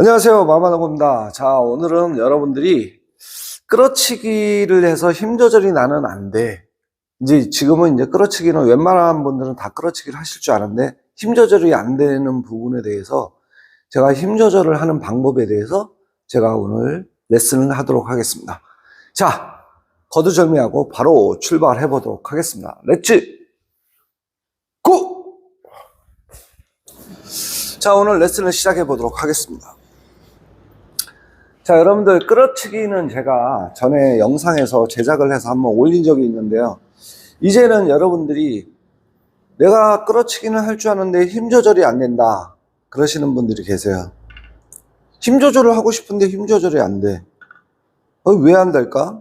안녕하세요. 마마노입니다. 자, 오늘은 여러분들이 끌어치기를 해서 힘 조절이 나는 안 돼. 이제 지금은 이제 끌어치기는 웬만한 분들은 다 끌어치기를 하실 줄 아는데 힘 조절이 안 되는 부분에 대해서 제가 힘 조절을 하는 방법에 대해서 제가 오늘 레슨을 하도록 하겠습니다. 자, 거두절미하고 바로 출발해 보도록 하겠습니다. 렛츠 고! 자, 오늘 레슨을 시작해 보도록 하겠습니다. 자, 여러분들, 끌어치기는 제가 전에 영상에서 제작을 해서 한번 올린 적이 있는데요. 이제는 여러분들이 내가 끌어치기는 할 줄 아는데 힘 조절이 안 된다. 그러시는 분들이 계세요. 힘 조절을 하고 싶은데 힘 조절이 안 돼. 어, 왜안 될까?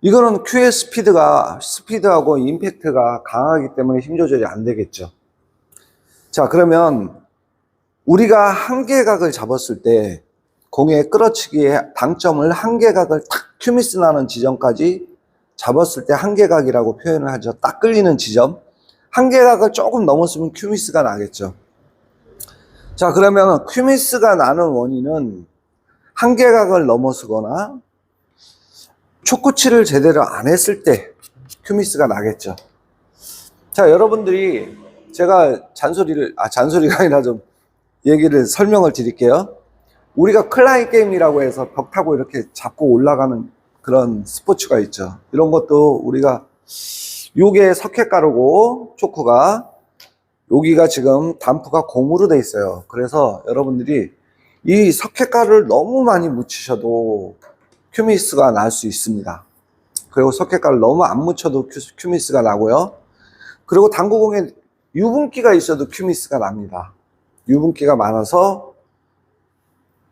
이거는 큐의 스피드가, 스피드하고 임팩트가 강하기 때문에 힘 조절이 안 되겠죠. 자, 그러면 우리가 한계각을 잡았을 때 공의 끌어치기의 당점을 한계각을 탁 큐미스 나는 지점까지 잡았을 때 한계각이라고 표현을 하죠. 딱 끌리는 지점. 한계각을 조금 넘었으면 큐미스가 나겠죠. 자, 그러면 큐미스가 나는 원인은 한계각을 넘어서거나 초코치를 제대로 안 했을 때 큐미스가 나겠죠. 자, 여러분들이 제가 잔소리를, 아, 잔소리가 아니라 좀 얘기를 설명을 드릴게요. 우리가 클라인 게임이라고 해서 벽 타고 이렇게 잡고 올라가는 그런 스포츠가 있죠. 이런 것도 우리가 요게 석회가루고 초크가 여기가 지금 단프가 고무로 돼 있어요. 그래서 여러분들이 이 석회가루를 너무 많이 묻히셔도 큐미스가 날 수 있습니다. 그리고 석회가루 너무 안 묻혀도 큐, 큐미스가 나고요. 그리고 당구공에 유분기가 있어도 큐미스가 납니다. 유분기가 많아서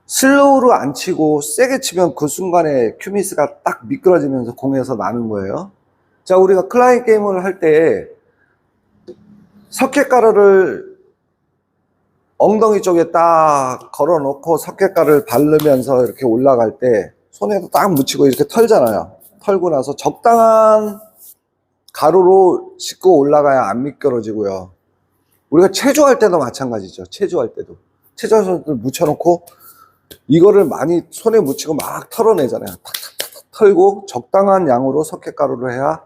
슬로우로 안 치고 세게 치면 그 순간에 큐미스가 딱 미끄러지면서 공에서 나는 거예요. 자, 우리가 클라인 게임을 할 때 석회가루를 엉덩이 쪽에 딱 걸어 놓고 석회가루를 바르면서 이렇게 올라갈 때 손에도 딱 묻히고 이렇게 털잖아요. 털고 나서 적당한 가루로 씻고 올라가야 안 미끄러지고요. 우리가 체조할 때도 마찬가지죠. 체조할 때도. 체조할 때도 묻혀놓고 이거를 많이 손에 묻히고 막 털어내잖아요. 털고 적당한 양으로 석회가루를 해야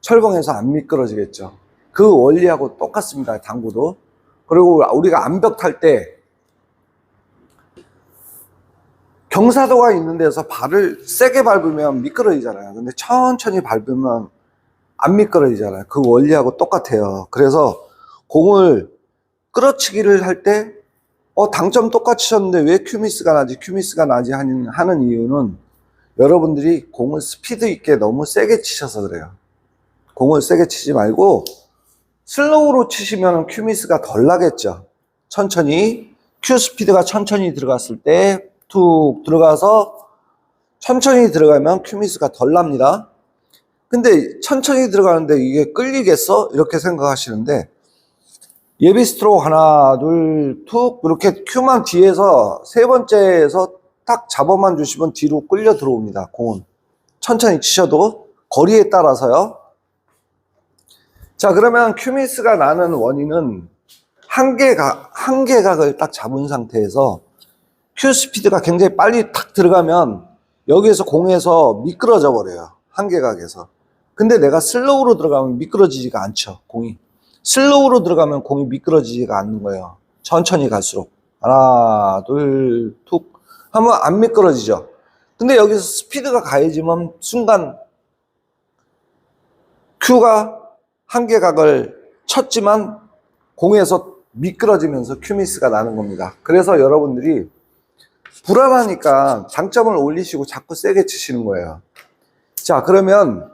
철봉에서 안 미끄러지겠죠. 그 원리하고 똑같습니다. 당구도. 그리고 우리가 암벽 탈 때 경사도가 있는 데서 발을 세게 밟으면 미끄러지잖아요. 근데 천천히 밟으면 안 미끄러지잖아요. 그 원리하고 똑같아요. 그래서 공을 끌어치기를 할 때, 어, 당점 똑같이 쳤는데 왜 큐미스가 나지, 큐미스가 나지 하는, 하는 이유는 여러분들이 공을 스피드 있게 너무 세게 치셔서 그래요. 공을 세게 치지 말고 슬로우로 치시면 큐미스가 덜 나겠죠. 천천히, 큐 스피드가 천천히 들어갔을 때 툭 들어가서 천천히 들어가면 큐미스가 덜 납니다. 근데 천천히 들어가는데 이게 끌리겠어? 이렇게 생각하시는데 예비 스트로크 하나, 둘, 툭 이렇게 큐만 뒤에서 세 번째에서 딱 잡아만 주시면 뒤로 끌려 들어옵니다. 공은 천천히 치셔도 거리에 따라서요. 자 그러면 큐미스가 나는 원인은 한계각 한계각을 딱 잡은 상태에서 큐 스피드가 굉장히 빨리 탁 들어가면 여기에서 공에서 미끄러져 버려요. 한계각에서. 근데 내가 슬로우로 들어가면 미끄러지지가 않죠. 공이. 슬로우로 들어가면 공이 미끄러지지가 않는 거예요. 천천히 갈수록. 하나, 둘, 툭. 하면 안 미끄러지죠. 근데 여기서 스피드가 가해지면 순간 큐가 한계각을 쳤지만 공에서 미끄러지면서 큐미스가 나는 겁니다. 그래서 여러분들이 불안하니까 장점을 올리시고 자꾸 세게 치시는 거예요. 자, 그러면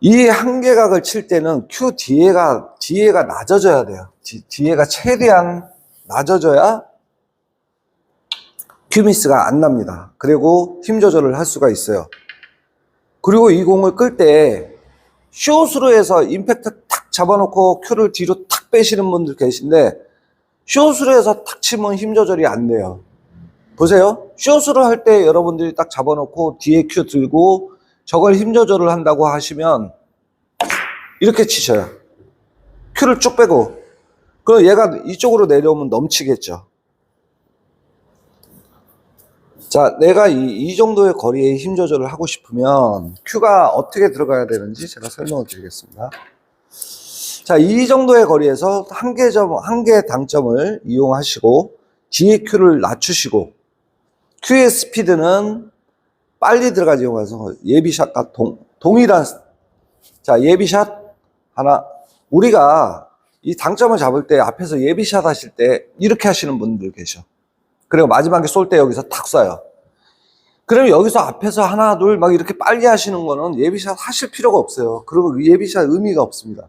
이 한계각을 칠 때는 큐 뒤에가, 뒤에가 낮아져야 돼요. 뒤, 뒤에가 최대한 낮아져야 큐미스가 안 납니다. 그리고 힘 조절을 할 수가 있어요. 그리고 이 공을 끌 때 숏으로 해서 임팩트 탁 잡아놓고 큐를 뒤로 탁 빼시는 분들 계신데 숏으로 해서 탁 치면 힘 조절이 안 돼요. 보세요. 숏으로 할 때 여러분들이 딱 잡아놓고 뒤에 큐 들고 저걸 힘 조절을 한다고 하시면 이렇게 치셔요. 큐를 쭉 빼고. 그럼 얘가 이쪽으로 내려오면 넘치겠죠. 자, 내가 이, 이 정도의 거리에 힘 조절을 하고 싶으면 Q가 어떻게 들어가야 되는지 제가 설명을 드리겠습니다. 자, 이 정도의 거리에서 한 개 점, 한 개 당점을 이용하시고 뒤에 Q를 낮추시고 Q의 스피드는 빨리 들어가지 않아서 예비샷과 동, 동일한 자, 예비샷 하나 우리가 이 당점을 잡을 때 앞에서 예비샷 하실 때 이렇게 하시는 분들 계셔. 그리고 마지막에 쏠 때 여기서 탁 쏴요. 그러면 여기서 앞에서 하나, 둘, 막 이렇게 빨리 하시는 거는 예비샷 하실 필요가 없어요. 그리고 그 예비샷 의미가 없습니다.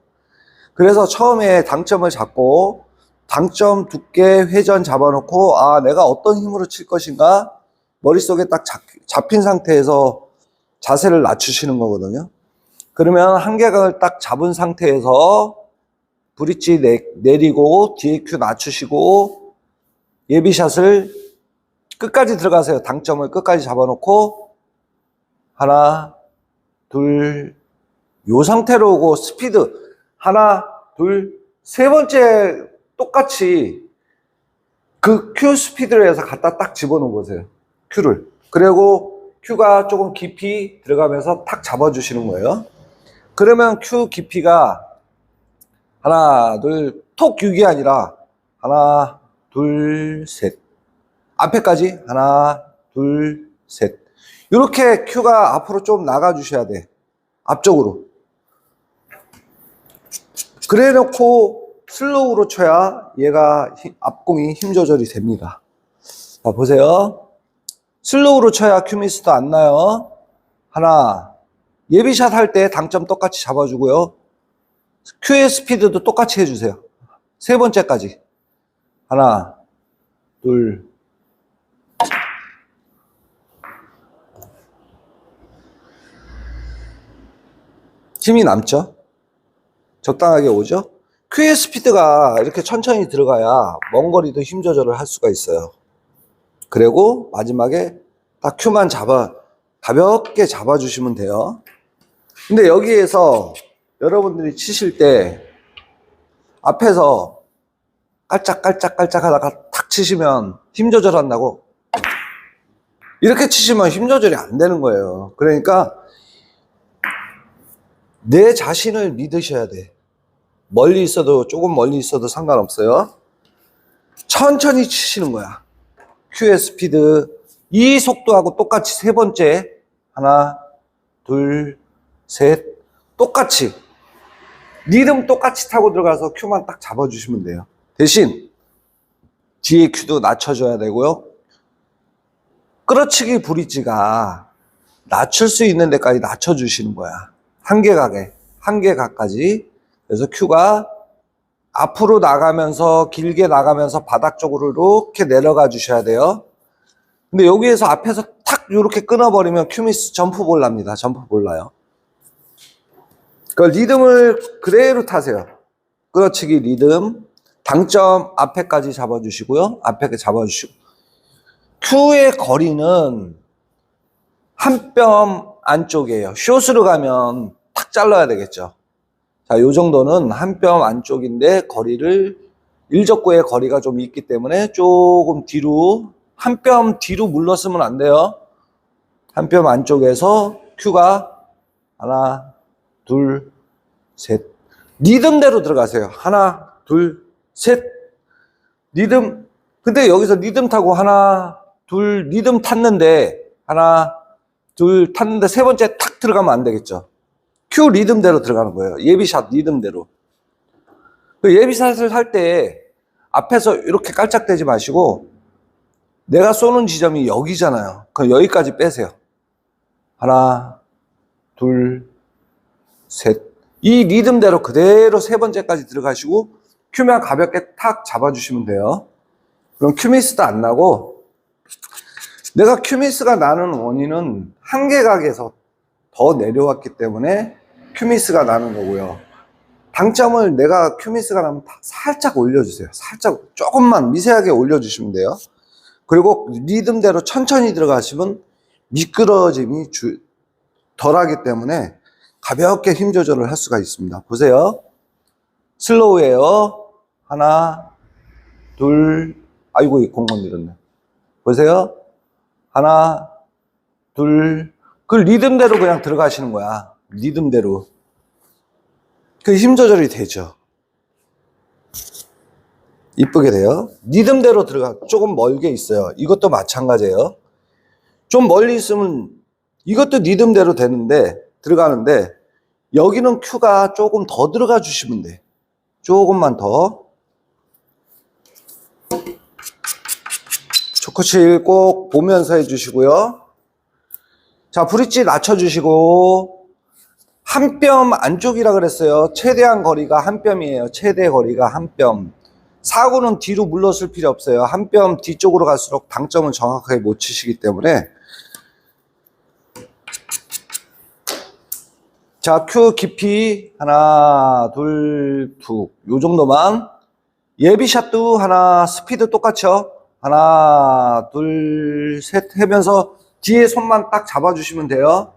그래서 처음에 당점을 잡고, 당점 두께 회전 잡아놓고, 아, 내가 어떤 힘으로 칠 것인가? 머릿속에 딱 잡, 잡힌 상태에서 자세를 낮추시는 거거든요. 그러면 한계각을 딱 잡은 상태에서 브릿지 내, 내리고, 큐 낮추시고, 예비샷을 끝까지 들어가세요. 당점을 끝까지 잡아놓고 하나, 둘, 요 상태로 오고 스피드 하나, 둘, 세 번째 똑같이 그 큐 스피드로 해서 갖다 딱 집어넣은 거세요. 큐를. 그리고 큐가 조금 깊이 들어가면서 탁 잡아주시는 거예요. 그러면 큐 깊이가 하나, 둘, 톡 6이 아니라 하나, 둘, 셋. 앞에까지 하나, 둘, 셋. 이렇게 큐가 앞으로 좀 나가 주셔야 돼. 앞쪽으로. 그래 놓고 슬로우로 쳐야 얘가 힘- 앞공이 힘 조절이 됩니다. 자, 보세요. 슬로우로 쳐야 큐미스도 안 나요. 하나. 예비샷 할 때 당점 똑같이 잡아주고요. 큐의 스피드도 똑같이 해주세요. 세 번째까지. 하나, 둘, 힘이 남죠? 적당하게 오죠? 큐의 스피드가 이렇게 천천히 들어가야 먼 거리도 힘 조절을 할 수가 있어요. 그리고 마지막에 딱 큐만 잡아, 가볍게 잡아주시면 돼요. 근데 여기에서 여러분들이 치실 때 앞에서 깔짝깔짝깔짝 하다가 탁 치시면 힘 조절 한다고 이렇게 치시면 힘 조절이 안 되는 거예요. 그러니까 내 자신을 믿으셔야 돼. 멀리 있어도 조금 멀리 있어도 상관없어요. 천천히 치시는 거야. 큐의 스피드 이 속도하고 똑같이 세 번째 하나 둘 셋 똑같이 리듬 똑같이 타고 들어가서 큐만 딱 잡아주시면 돼요. 대신 뒤에 큐도 낮춰줘야 되고요. 끌어치기 브릿지가 낮출 수 있는 데까지 낮춰주시는 거야. 한계 각에, 한계 각까지. 그래서 큐가 앞으로 나가면서, 길게 나가면서 바닥 쪽으로 이렇게 내려가 주셔야 돼요. 근데 여기에서 앞에서 탁 이렇게 끊어버리면 큐미스 점프볼 납니다. 점프볼 나요. 그 리듬을 그대로 타세요. 끌어치기 리듬. 당점 앞에까지 잡아주시고요. 앞에 잡아주시고. 큐의 거리는 한 뼘 안쪽이에요. 숏으로 가면 탁 잘라야 되겠죠. 자, 요 정도는 한 뼘 안쪽인데 거리를 일적구의 거리가 좀 있기 때문에 조금 뒤로 한 뼘 뒤로 물렀으면 안 돼요. 한 뼘 안쪽에서 큐가 하나, 둘, 셋. 리듬대로 들어가세요. 하나, 둘, 셋. 리듬. 근데 여기서 리듬 타고 하나, 둘, 리듬 탔는데, 하나, 둘, 탔는데 세 번째 탁 들어가면 안 되겠죠. 큐 리듬대로 들어가는 거예요. 예비샷 리듬대로. 그 예비샷을 할 때 앞에서 이렇게 깔짝대지 마시고, 내가 쏘는 지점이 여기잖아요. 그럼 여기까지 빼세요. 하나, 둘, 셋. 이 리듬대로 그대로 세 번째까지 들어가시고 큐만 가볍게 탁 잡아주시면 돼요. 그럼 큐미스도 안 나고 내가 큐미스가 나는 원인은 한계 각에서 더 내려왔기 때문에 큐미스가 나는 거고요. 당점을 내가 큐미스가 나면 다 살짝 올려주세요. 살짝 조금만 미세하게 올려주시면 돼요. 그리고 리듬대로 천천히 들어가시면 미끄러짐이 주- 덜하기 때문에 가볍게 힘 조절을 할 수가 있습니다. 보세요. 슬로우예요. 하나, 둘, 아이고, 이 공 건드렸네. 보세요. 하나, 둘. 그 리듬대로 그냥 들어가시는 거야. 리듬대로. 그 힘 조절이 되죠. 이쁘게 돼요. 리듬대로 들어가. 조금 멀게 있어요. 이것도 마찬가지예요. 좀 멀리 있으면 이것도 리듬대로 되는데, 들어가는데, 여기는 큐가 조금 더 들어가 주시면 돼. 조금만 더. 초코칠 꼭 보면서 해주시고요. 자, 브릿지 낮춰주시고, 한 뼘 안쪽이라 그랬어요. 최대한 거리가 한 뼘이에요. 최대 거리가 한 뼘. 사고는 뒤로 물러설 필요 없어요. 한 뼘 뒤쪽으로 갈수록 당점을 정확하게 못 치시기 때문에. 자, 큐 깊이 하나, 둘, 두. 요 정도만. 예비샷도 하나, 스피드 똑같죠? 하나, 둘, 셋 하면서 뒤에 손만 딱 잡아주시면 돼요.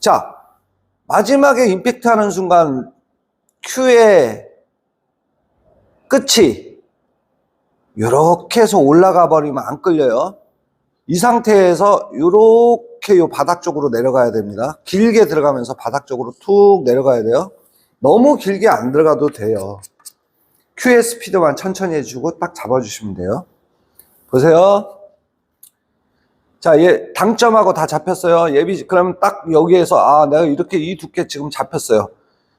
자, 마지막에 임팩트 하는 순간 큐의 끝이 이렇게 해서 올라가 버리면 안 끌려요. 이 상태에서 이렇게 요 바닥 쪽으로 내려가야 됩니다. 길게 들어가면서 바닥 쪽으로 툭 내려가야 돼요. 너무 길게 안 들어가도 돼요. 큐의 스피드만 천천히 해주고 딱 잡아주시면 돼요. 보세요. 자, 얘 당점하고 다 잡혔어요. 예비 그러면 딱 여기에서 아, 내가 이렇게 이 두께 지금 잡혔어요.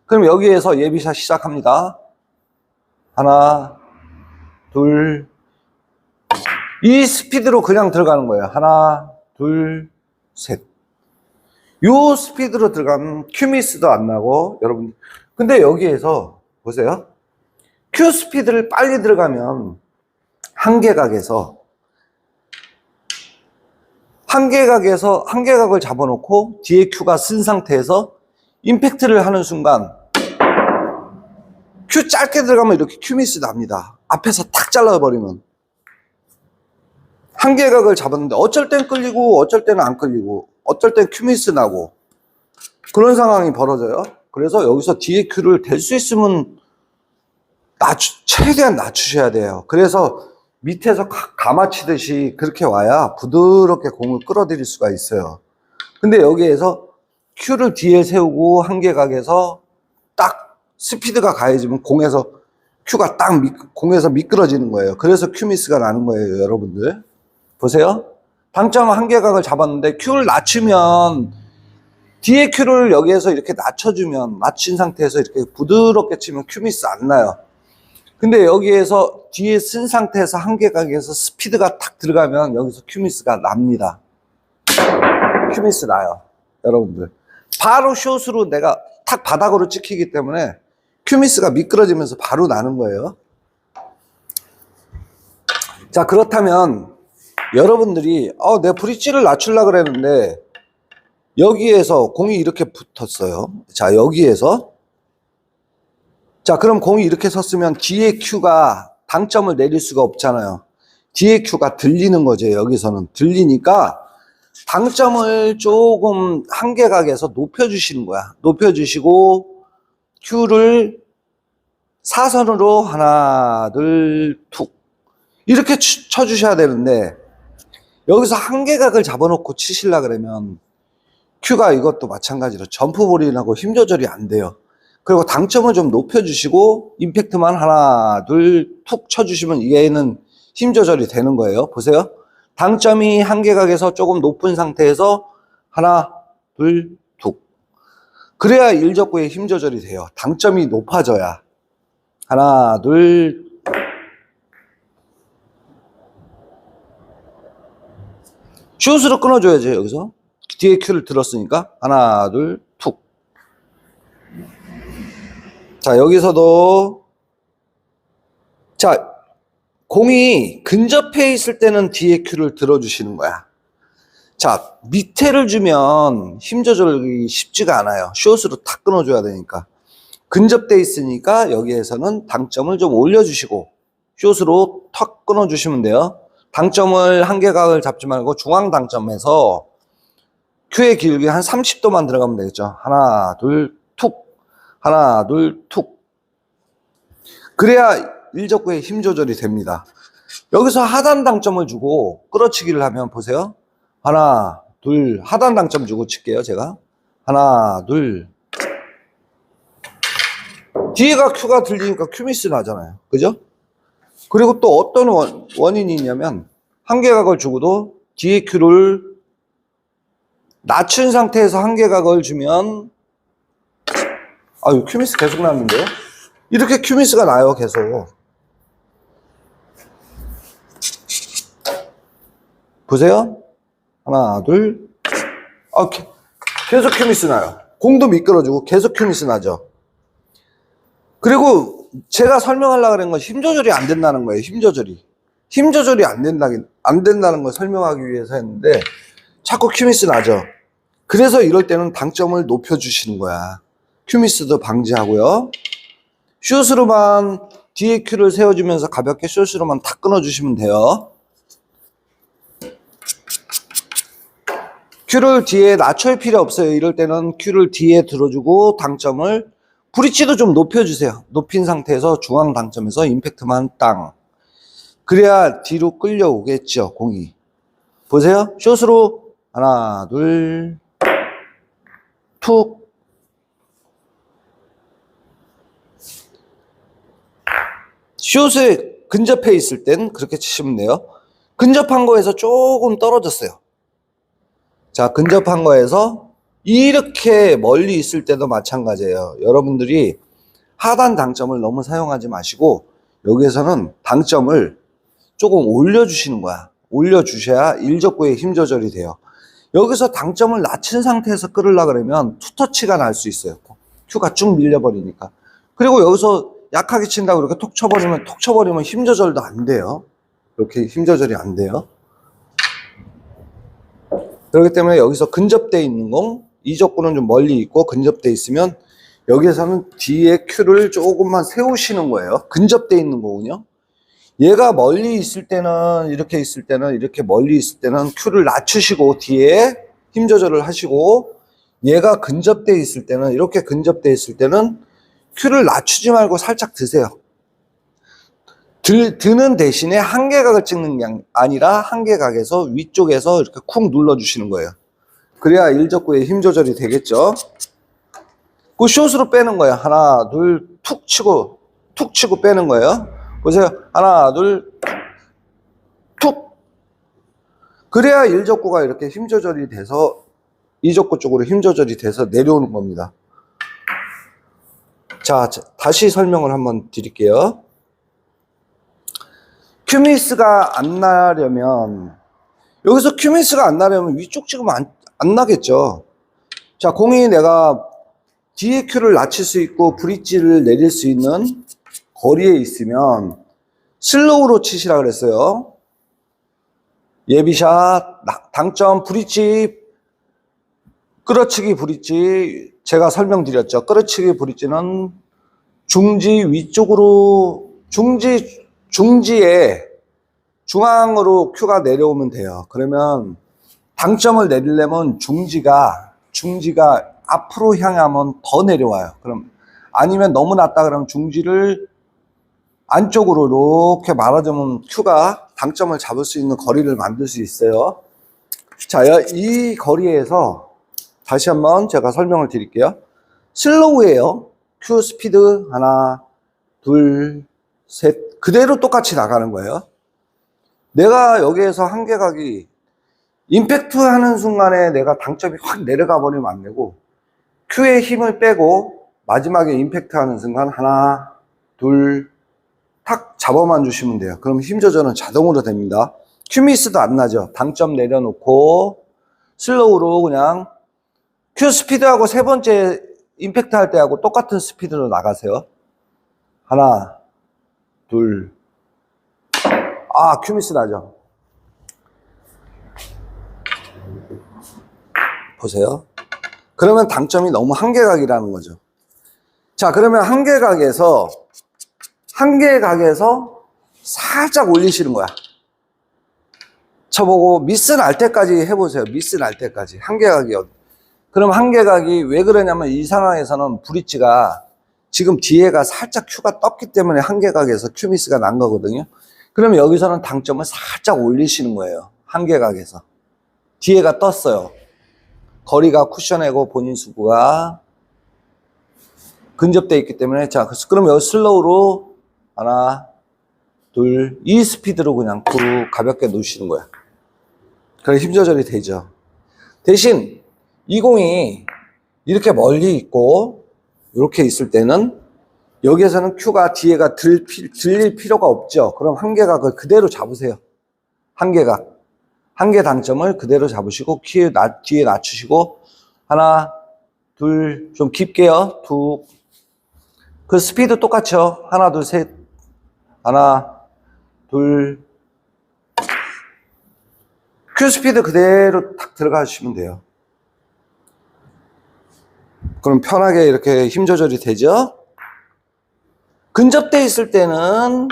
그럼 여기에서 예비샷 시작합니다. 하나, 둘, 이 스피드로 그냥 들어가는 거예요. 하나, 둘, 셋. 요 스피드로 들어가면 큐미스도 안 나고 여러분. 근데 여기에서 보세요. 큐 스피드를 빨리 들어가면 한계 각에서 한계각에서 한계각을 잡아놓고 뒤에 큐가 쓴 상태에서 임팩트를 하는 순간 큐 짧게 들어가면 이렇게 큐미스 납니다. 앞에서 탁 잘라버리면 한계각을 잡았는데 어쩔 땐 끌리고 어쩔 때는 안 끌리고 어쩔 땐 큐미스 나고 그런 상황이 벌어져요. 그래서 여기서 뒤에 큐를 댈수 있으면 낮추, 최대한 낮추셔야 돼요. 그래서 밑에서 가- 가마치듯이 그렇게 와야 부드럽게 공을 끌어들일 수가 있어요. 근데 여기에서 큐를 뒤에 세우고 한계각에서 딱 스피드가 가해지면 공에서 큐가 딱 미- 공에서 미끄러지는 거예요. 그래서 큐 미스가 나는 거예요, 여러분들. 보세요. 당점 한계각을 잡았는데 큐를 낮추면 뒤에 큐를 여기에서 이렇게 낮춰주면 낮춘 상태에서 이렇게 부드럽게 치면 큐 미스 안 나요. 근데 여기에서 뒤에 쓴 상태에서 한계각에서 스피드가 탁 들어가면 여기서 큐미스가 납니다. 큐미스 나요. 여러분들. 바로 숏으로 내가 탁 바닥으로 찍히기 때문에 큐미스가 미끄러지면서 바로 나는 거예요. 자, 그렇다면 여러분들이 어, 내 브릿지를 낮추려고 그랬는데 여기에서 공이 이렇게 붙었어요. 자, 여기에서 자, 그럼 공이 이렇게 섰으면 뒤에 큐가 당점을 내릴 수가 없잖아요. 뒤에 큐가 들리는 거죠. 여기서는 들리니까 당점을 조금 한계각에서 높여주시는 거야. 높여주시고 큐를 사선으로 하나, 둘, 툭 이렇게 치- 쳐주셔야 되는데 여기서 한계각을 잡아놓고 치실라 그러면 큐가 이것도 마찬가지로 점프볼이라고 힘 조절이 안 돼요. 그리고 당점을 좀 높여주시고 임팩트만 하나, 둘, 툭 쳐주시면 얘는 힘 조절이 되는 거예요. 보세요. 당점이 한계각에서 조금 높은 상태에서 하나, 둘, 툭. 그래야 일적구의 힘 조절이 돼요. 당점이 높아져야. 하나, 둘, 슛으로 끊어줘야죠, 여기서. 뒤에 큐를 들었으니까. 하나, 둘, 툭. 자, 여기서도. 자, 공이 근접해 있을 때는 뒤에 큐를 들어주시는 거야. 자, 밑에를 주면 힘 조절이 쉽지가 않아요. 숏으로 탁 끊어줘야 되니까. 근접돼 있으니까 여기에서는 당점을 좀 올려주시고, 숏으로 탁 끊어주시면 돼요. 당점을 한계각을 잡지 말고 중앙 당점에서 큐의 길게 한 30도만 들어가면 되겠죠. 하나, 둘, 툭. 하나, 둘, 툭. 그래야 일적구의 힘 조절이 됩니다. 여기서 하단 당점을 주고 끌어치기를 하면 보세요. 하나, 둘, 하단 당점 주고 칠게요, 제가. 하나, 둘. 뒤에가 큐가 들리니까 큐미스 나잖아요. 그죠? 그리고 또 어떤 원, 원인이 있냐면, 한계각을 주고도 뒤에 큐를 낮춘 상태에서 한계각을 주면, 아유, 큐미스 계속 나는데요? 이렇게 큐미스가 나요, 계속. 보세요. 하나, 둘. 아, 게- 계속 큐미스 나요. 공도 미끄러지고 계속 큐미스 나죠. 그리고 제가 설명하려고 그런 건 힘 조절이 안 된다는 거예요. 힘 조절이. 힘 조절이 안 된다, 안 된다는 걸 설명하기 위해서 했는데 자꾸 큐미스 나죠. 그래서 이럴 때는 당점을 높여주시는 거야. 큐미스도 방지하고요. 슛으로만 뒤에 큐를 세워주면서 가볍게 슛으로만 탁 끊어주시면 돼요. 큐를 뒤에 낮출 필요 없어요. 이럴 때는 큐를 뒤에 들어주고 당점을 브릿지도 좀 높여주세요. 높인 상태에서 중앙 당점에서 임팩트만 땅. 그래야 뒤로 끌려오겠죠, 공이. 보세요. 숏으로 하나, 둘, 툭. 숏에 근접해 있을 땐 그렇게 치시면 돼요. 근접한 거에서 조금 떨어졌어요. 자, 근접한 거에서 이렇게 멀리 있을 때도 마찬가지예요. 여러분들이 하단 당점을 너무 사용하지 마시고 여기에서는 당점을 조금 올려주시는 거야. 올려주셔야 일적구의 힘 조절이 돼요. 여기서 당점을 낮춘 상태에서 끌으려 그러면 투터치가 날 수 있어요. 큐가 쭉 밀려버리니까. 그리고 여기서 약하게 친다고 이렇게 톡 쳐버리면 톡 쳐버리면 힘 조절도 안 돼요. 이렇게 힘 조절이 안 돼요. 그렇기 때문에 여기서 근접돼 있는 공, 이적구는 좀 멀리 있고 근접돼 있으면 여기에서는 뒤에 큐를 조금만 세우시는 거예요. 근접돼 있는 거군요. 얘가 멀리 있을 때는 이렇게 있을 때는 이렇게 멀리 있을 때는 큐를 낮추시고 뒤에 힘 조절을 하시고 얘가 근접돼 있을 때는 이렇게 근접돼 있을 때는 큐를 낮추지 말고 살짝 드세요. 들, 드는 대신에 한계각을 찍는 게 아니라 한계각에서 위쪽에서 이렇게 쿵 눌러주시는 거예요. 그래야 일적구의 힘 조절이 되겠죠. 그 숏으로 빼는 거예요. 하나, 둘, 툭 치고, 툭 치고 빼는 거예요. 보세요. 하나, 둘, 툭. 그래야 일적구가 이렇게 힘 조절이 돼서 이적구 쪽으로 힘 조절이 돼서 내려오는 겁니다. 자, 자, 다시 설명을 한번 드릴게요. 큐미스가 안 나려면 여기서 큐미스가 안 나려면 위쪽 찍으면 안, 안 나겠죠. 자, 공이 내가 큐를 낮출 수 있고 브릿지를 내릴 수 있는 거리에 있으면 슬로우로 치시라 그랬어요. 예비샷, 나- 당점, 브릿지, 끌어치기 브릿지, 제가 설명드렸죠. 끌어치기 브릿지는 중지 위쪽으로, 중지, 중지에 중앙으로 큐가 내려오면 돼요. 그러면 당점을 내리려면 중지가, 중지가 앞으로 향하면 더 내려와요. 그럼, 아니면 너무 낮다 그러면 중지를 안쪽으로 이렇게 말아주면 큐가 당점을 잡을 수 있는 거리를 만들 수 있어요. 자, 이 거리에서 다시 한번 제가 설명을 드릴게요. 슬로우예요. 큐 스피드 하나, 둘, 셋. 그대로 똑같이 나가는 거예요. 내가 여기에서 한계 각이 임팩트 하는 순간에 내가 당점이 확 내려가 버리면 안 되고 큐의 힘을 빼고 마지막에 임팩트 하는 순간 하나, 둘, 탁 잡아만 주시면 돼요. 그럼 힘 조절은 자동으로 됩니다. 큐미스도 안 나죠. 당점 내려놓고 슬로우로 그냥 큐 스피드하고 세 번째 임팩트 할 때하고 똑같은 스피드로 나가세요. 하나, 둘. 아, 큐미스 나죠. 보세요. 그러면 당점이 너무 한계각이라는 거죠. 자, 그러면 한계각에서 한계각에서 살짝 올리시는 거야. 쳐보고 미스 날 때까지 해보세요. 미스 날 때까지. 한계각이. 어- 그럼 한계각이 왜 그러냐면 이 상황에서는 브릿지가 지금 뒤에가 살짝 큐가 떴기 때문에 한계각에서 큐 미스가 난 거거든요. 그러면 여기서는 당점을 살짝 올리시는 거예요. 한계각에서. 뒤에가 떴어요. 거리가 쿠션하고 본인 수구가 근접되어 있기 때문에 자 그럼 여기 슬로우로 하나 둘 이 스피드로 그냥 구 가볍게 놓으시는 거야. 그래 힘 조절이 되죠. 대신 이 공이 이렇게 멀리 있고 이렇게 있을 때는 여기에서는 큐가 뒤에가 들, 피- 들릴 필요가 없죠. 그럼 한계각을 그대로 잡으세요. 한계각. 한계 단점을 그대로 잡으시고 키 낮, 뒤에 낮추시고 하나 둘 좀 깊게요. 두 그 스피드 똑같죠. 하나 둘 셋 하나 둘큐 스피드 그대로 탁 들어가 주시면 돼요. 그럼 편하게 이렇게 힘 조절이 되죠? 근접돼 있을 때는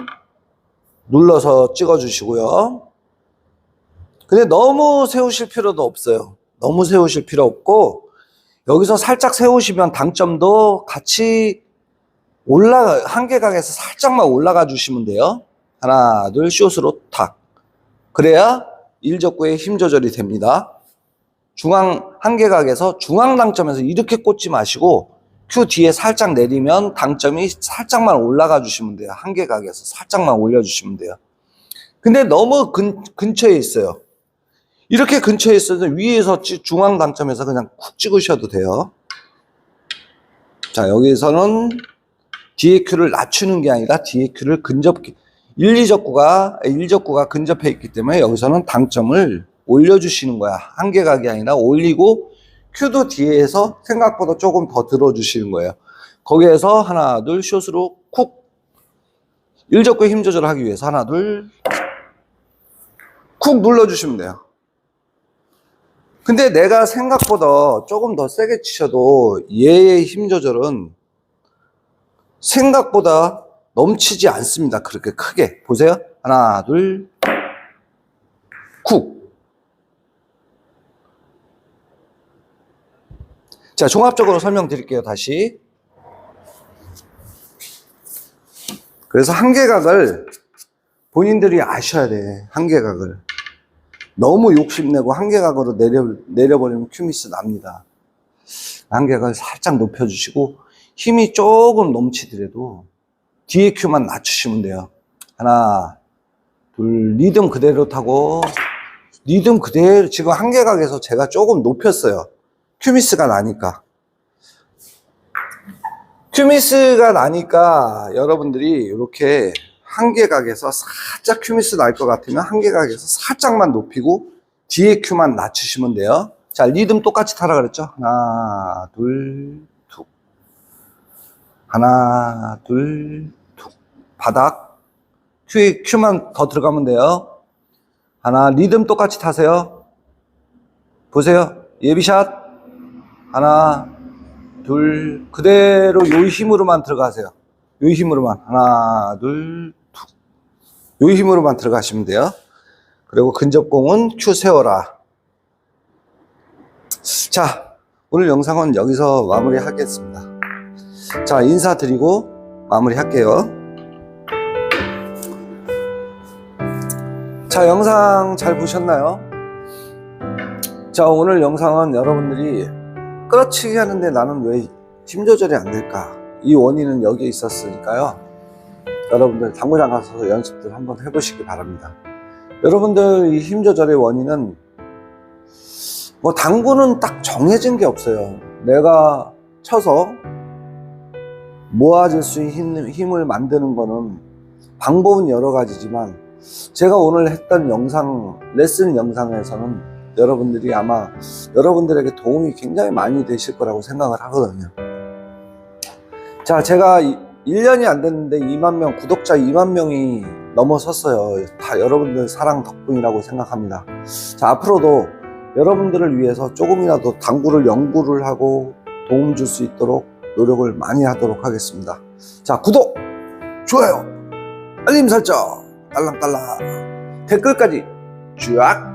눌러서 찍어 주시고요. 근데 너무 세우실 필요도 없어요. 너무 세우실 필요 없고, 여기서 살짝 세우시면 당점도 같이 올라가, 한계각에서 살짝만 올라가 주시면 돼요. 하나, 둘, 숏으로 탁. 그래야 일적구의 힘 조절이 됩니다. 중앙 한계각에서 중앙 당점에서 이렇게 꽂지 마시고 큐 뒤에 살짝 내리면 당점이 살짝만 올라가 주시면 돼요. 한계각에서 살짝만 올려 주시면 돼요. 근데 너무 근, 근처에 있어요. 이렇게 근처에 있어서 위에서 찌- 중앙 당점에서 그냥 쿡 찍으셔도 돼요. 자, 여기서는 뒤에 큐를 낮추는 게 아니라 뒤에 큐를 근접, 1, 2적구가, 1적구가 근접해 있기 때문에 여기서는 당점을 올려주시는 거야. 한계각이 아니라 올리고 큐도 뒤에서 생각보다 조금 더 들어주시는 거예요. 거기에서 하나, 둘, 숏으로 쿡. 1적구 힘 조절하기 위해서 하나, 둘, 쿡 눌러주시면 돼요. 근데 내가 생각보다 조금 더 세게 치셔도 얘의 힘 조절은 생각보다 넘치지 않습니다. 그렇게 크게. 보세요. 하나, 둘, 쿡. 자, 종합적으로 설명드릴게요. 다시. 그래서 한계각을 본인들이 아셔야 돼. 한계각을. 너무 욕심내고 한계각으로 내려, 내려버리면 큐미스 납니다. 한계각을 살짝 높여주시고 힘이 조금 넘치더라도 뒤에 큐만 낮추시면 돼요. 하나, 둘, 리듬 그대로 타고 리듬 그대로 지금 한계각에서 제가 조금 높였어요. 큐미스가 나니까. 큐미스가 나니까 여러분들이 이렇게 한계각에서 살짝 큐미스 날 것 같으면 한계각에서 살짝만 높이고 뒤에 큐만 낮추시면 돼요. 자, 리듬 똑같이 타라 그랬죠? 하나, 둘, 툭. 하나, 둘, 툭. 바닥. 큐에 큐만 더 들어가면 돼요. 하나, 리듬 똑같이 타세요. 보세요. 예비샷. 하나, 둘, 그대로 요 힘으로만 들어가세요. 요 힘으로만. 하나, 둘, 툭. 요 힘으로만 들어가시면 돼요. 그리고 근접공은 큐 세워라. 자, 오늘 영상은 여기서 마무리 하겠습니다. 자, 인사드리고 마무리 할게요. 자, 영상 잘 보셨나요? 자, 오늘 영상은 여러분들이 끌어치기 하는데 나는 왜 힘 조절이 안 될까? 이 원인은 여기에 있었으니까요. 여러분들 당구장 가서 연습들 한번 해보시기 바랍니다. 여러분들 이 힘 조절의 원인은 뭐 당구는 딱 정해진 게 없어요. 내가 쳐서 모아질 수 있는 힘- 힘을 만드는 거는 방법은 여러 가지지만 제가 오늘 했던 영상, 레슨 영상에서는 여러분들이 아마 여러분들에게 도움이 굉장히 많이 되실 거라고 생각을 하거든요. 자, 제가 1년이 안 됐는데 2만 명, 구독자 2만 명이 넘어섰어요. 다 여러분들 사랑 덕분이라고 생각합니다. 자, 앞으로도 여러분들을 위해서 조금이라도 당구를 연구를 하고 도움 줄 수 있도록 노력을 많이 하도록 하겠습니다. 자, 구독, 좋아요, 알림 설정, 딸랑딸랑, 댓글까지 쫙.